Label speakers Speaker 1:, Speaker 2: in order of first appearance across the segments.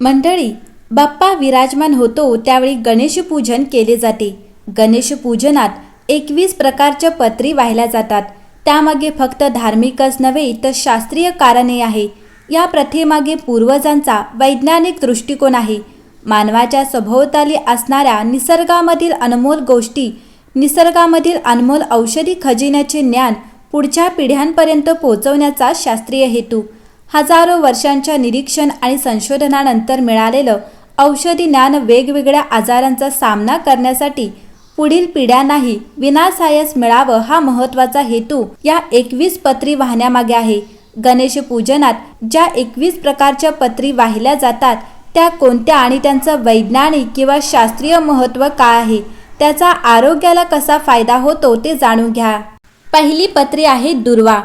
Speaker 1: मंडळी बाप्पा विराजमान होतो त्यावेळी गणेशपूजन केले जाते. गणेशपूजनात एकवीस प्रकारच्या पत्री वाहिल्या जातात. त्यामागे फक्त धार्मिकच नव्हे तर शास्त्रीय कारणे आहे. या प्रथेमागे पूर्वजांचा वैज्ञानिक दृष्टिकोन आहे. मानवाच्या सभोवताली असणाऱ्या निसर्गामधील अनमोल गोष्टी निसर्गामधील अनमोल औषधी खजिन्याचे ज्ञान पुढच्या पिढ्यांपर्यंत पोहोचवण्याचा शास्त्रीय हेतू हजारो वर्षांच्या निरीक्षण आणि संशोधनानंतर मिळालेलं औषधी ज्ञान वेगवेगळ्या आजारांचा सामना करण्यासाठी पुढील पिढ्यांनाही विनासायस मिळावं हा महत्त्वाचा हेतू या एकवीस पत्री वाहण्यामागे आहे. गणेश पूजनात ज्या एकवीस प्रकारच्या पत्री वाहिल्या जातात त्या कोणत्या आणि त्यांचं वैज्ञानिक किंवा शास्त्रीय महत्त्व काय आहे त्याचा आरोग्याला कसा फायदा होतो ते जाणून घ्या. पहिली पत्री आहे दुर्वा.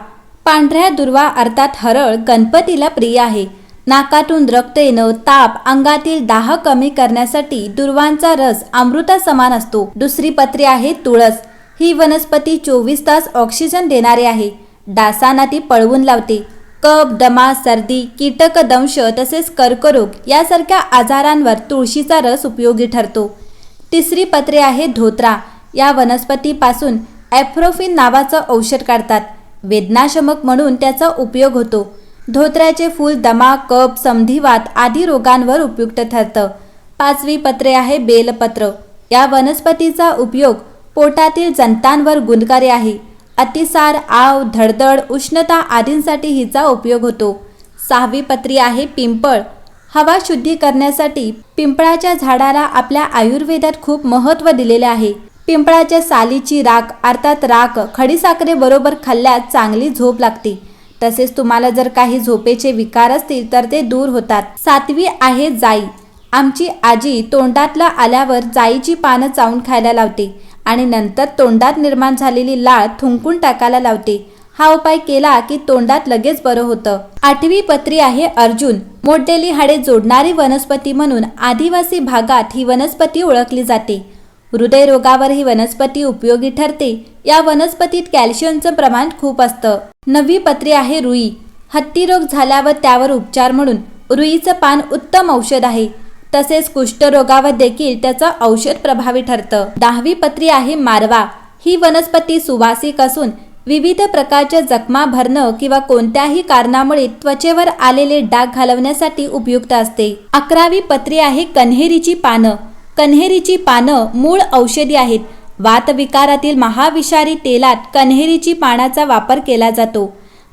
Speaker 1: पांढऱ्या दुर्वा अर्थात हरळ गणपतीला प्रिय आहे. नाकातून रक्त येणं ताप अंगातील दाह कमी करण्यासाठी दुर्वांचा रस अमृता समान असतो. दुसरी पत्री आहे तुळस. ही वनस्पती चोवीस तास ऑक्सिजन देणारी आहे. डासांना ती पळवून लावते. कप दमा सर्दी कीटक दंश तसेच कर्करोग यासारख्या आजारांवर तुळशीचा रस उपयोगी ठरतो. तिसरी पत्रे आहे धोत्रा. या वनस्पतीपासून ॲफ्रोफिन नावाचं औषध काढतात. वेदनाशमक म्हणून त्याचा उपयोग होतो. धोत्र्याचे फूल दमा कप संधिवात आदी रोगांवर उपयुक्त ठरतं. पाचवी पत्रे आहे बेलपत्र. या वनस्पतीचा उपयोग पोटातील जंतांवर गुणकारी आहे. अतिसार आव धडधड उष्णता आदींसाठी हिचा उपयोग होतो. सहावी पत्री आहे पिंपळ. हवा शुद्धी करण्यासाठी पिंपळाच्या झाडाला आपल्या आयुर्वेदात खूप महत्त्व दिलेले आहे. पिंपळाच्या सालीची राख अर्थात राख खडीसाखरेबरोबर खाल्ल्यास चांगली झोप लागते. तसेच तुम्हाला जर काही झोपेचे विकार असतील तर ते दूर होतात. सातवी आहे जाई. आमची आजी तोंडातला आल्यावर जाईची पानं चावून खायला लावते आणि नंतर तोंडात निर्माण झालेली लाळ थुंकून टाकायला लावते. हा उपाय केला की तोंडात लगेच बरं होतं. आठवी पत्री आहे अर्जुन. मोडलेली हाडे जोडणारी वनस्पती म्हणून आदिवासी भागात ही वनस्पती ओळखली जाते. हृदयरोगावर ही वनस्पती उपयोगी ठरते. या वनस्पतीत कॅल्शियमचं प्रमाण खूप असतं. नवी पत्री आहे रुई. हत्ती रोग झाल्यावर त्यावर उपचार म्हणून रुईचं पान उत्तम औषध आहे. तसेच कुष्ठरोगावर देखील त्याचं औषध प्रभावी ठरतं. दहावी पत्री आहे मारवा. ही वनस्पती सुवासिक असून विविध प्रकारच्या जखमा भरणं किंवा कोणत्याही कारणामुळे त्वचेवर आलेले डाग घालवण्यासाठी उपयुक्त असते. अकरावी पत्री आहे कन्हेरीची पानं. कन्हेरीची पानं मूळ औषधी आहेत. वातविकारातील महाविषारी तेलात कन्हेरीची पानाचा वापर केला जातो.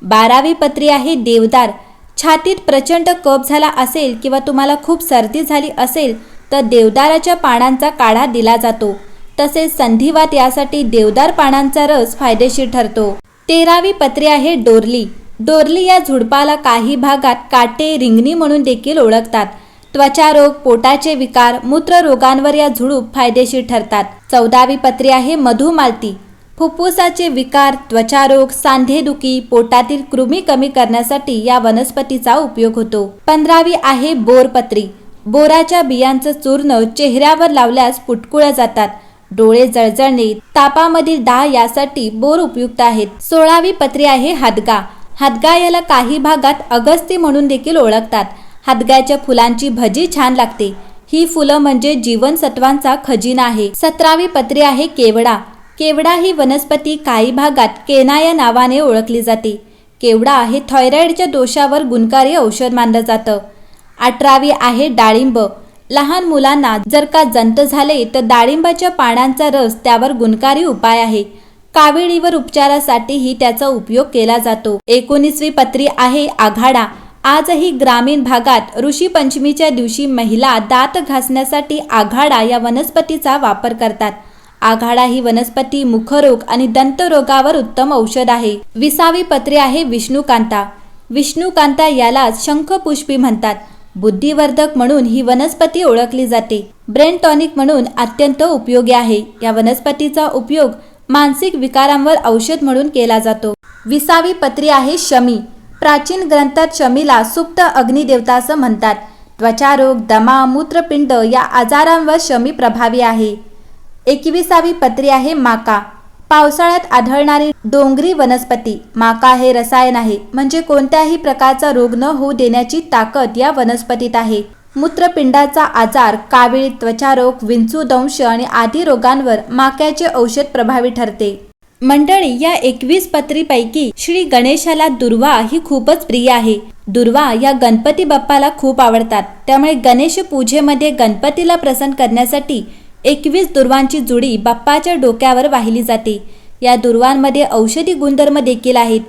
Speaker 1: बारावी पत्री आहे देवदार. छातीत प्रचंड कफ झाला असेल किंवा तुम्हाला खूप सर्दी झाली असेल तर देवदाराच्या पानांचा काढा दिला जातो. तसेच संधिवात यासाठी देवदार पानांचा रस फायदेशीर ठरतो. तेरावी पत्री आहे डोरली. डोरली या झुडपाला काही भागात काटे रिंगणी म्हणून देखील ओळखतात. त्वचारोग पोटाचे विकार मूत्ररोगांवर या झुडूप फायदेशीर ठरतात. चौदावी पत्री आहे मधुमालती फुफ्फुसाचे विकार त्वचारोग सांधेदुखी पोटातील कृमी कमी करण्यासाठी या वनस्पतीचा उपयोग होतो. पंधरावी आहे बोरपत्री बोराच्या बियांचं चूर्ण चेहऱ्यावर लावल्यास पुटकुळ्या जातात. डोळे जळजळणे तापामधील डाळ यासाठी बोर उपयुक्त आहेत. सोळावी पत्री आहे हादगा. हादगा याला काही भागात अगस्ती म्हणून देखील ओळखतात. हादग्याच्या फुलांची भजी छान लागते. ही फुलं म्हणजे जीवनसत्वांचा खजिना आहे. सतरावी पत्री आहे केवडा. केवडा ही वनस्पती काही भागात केना या नावाने ओळखली जाते. केवडा हे थायरॉईडच्या दोषावर गुणकारी औषध मानलं जातं. अठरावी आहे डाळिंब. लहान मुलांना जर का जंत झाले तर डाळिंबाच्या पानांचा रस त्यावर गुणकारी उपाय आहे. काविळीवर उपचारासाठीही त्याचा उपयोग केला जातो. एकोणीसवी पत्री आहे आघाडा. आजही ग्रामीण भागात ऋषी पंचमीच्या दिवशी महिला दात घासण्यासाठी आघाडा या वनस्पतीचा वापर करतात. आघाडा ही वनस्पती मुखरोग आणि दंतरोगावर उत्तम औषध आहे. विसावी पत्रे आहे विष्णुकांता. विष्णुकांता यालाच शंखपुष्पी म्हणतात. बुद्धिवर्धक म्हणून ही वनस्पती ओळखली जाते. ब्रेन टॉनिक म्हणून अत्यंत उपयोगी आहे. या वनस्पतीचा उपयोग मानसिक विकारांवर औषध म्हणून केला जातो. विसावी पत्री आहे शमी. प्राचीन ग्रंथात शमीला सुप्त अग्निदेवता असं म्हणतात त्वचारोग दमा मूत्रपिंड या आजारांवर शमी प्रभावी आहे. एकविसावी पत्री आहे माका. पावसाळ्यात आढळणारी डोंगरी वनस्पती. माका हे रसायन आहे. म्हणजे कोणत्याही प्रकारचा रोग न होऊ देण्याची ताकद या वनस्पतीत आहे. मूत्रपिंडाचा आजार कावीळ त्वचारोग विंचू दंश आणि आदी रोगांवर माक्याचे औषध प्रभावी ठरते. मंडळी या एकवीस पत्रीपैकी श्री गणेशाला दुर्वा ही खूपच प्रिय आहे. दुर्वा या गणपती बाप्पाला खूप आवडतात. त्यामुळे गणेश पूजेमध्ये गणपतीला प्रसन्न करण्यासाठी एकवीस दुर्वांची जुडी बाप्पाच्या डोक्यावर वाहिली जाते. या दुर्वांमध्ये औषधी गुणधर्म देखील आहेत.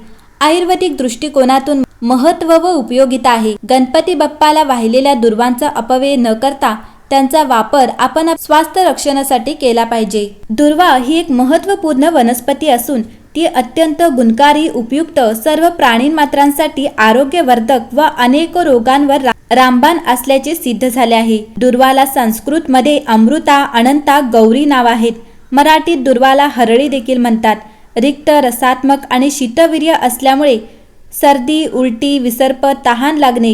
Speaker 1: आयुर्वेदिक दृष्टिकोनातून महत्त्व व उपयोगिता आहे. गणपती बाप्पाला वाहिलेल्या दुर्वांचा अपव्यय न करता त्यांचा वापर आपण स्वास्थ्य रक्षणासाठी केला पाहिजे. दुर्वा ही एक महत्त्वपूर्ण वनस्पती असून ती अत्यंत गुणकारी उपयुक्त सर्व प्राणीमात्रांसाठी आरोग्यवर्धक व अनेक रोगांवर रामबाण असल्याचे सिद्ध झाले आहे. दुर्वाला संस्कृतमध्ये अमृता अनंता गौरी नाव आहेत. मराठीत दुर्वाला हरळी देखील म्हणतात. रिक्त रसात्मक आणि शीतवीर्य असल्यामुळे सर्दी उलटी विसर्प तहान लागणे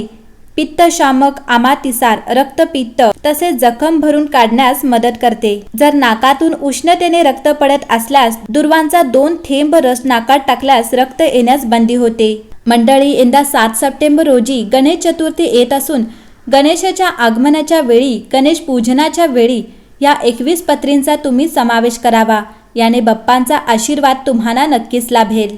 Speaker 1: पित्तशामक आमातिसार रक्तपित्त तसेच जखम भरून काढण्यास मदत करते. जर नाकातून उष्णतेने रक्त पडत असल्यास दुर्वांचा दोन थेंब रस नाकात टाकल्यास रक्त येण्यास बंदी होते. मंडळी यंदा सात सप्टेंबर रोजी गणेश चतुर्थी येत असून गणेशाच्या आगमनाच्या वेळी गणेश पूजनाच्या वेळी या एकवीस पत्रींचा तुम्ही समावेश करावा. याने बाप्पांचा आशीर्वाद तुम्हाला नक्कीच लाभेल.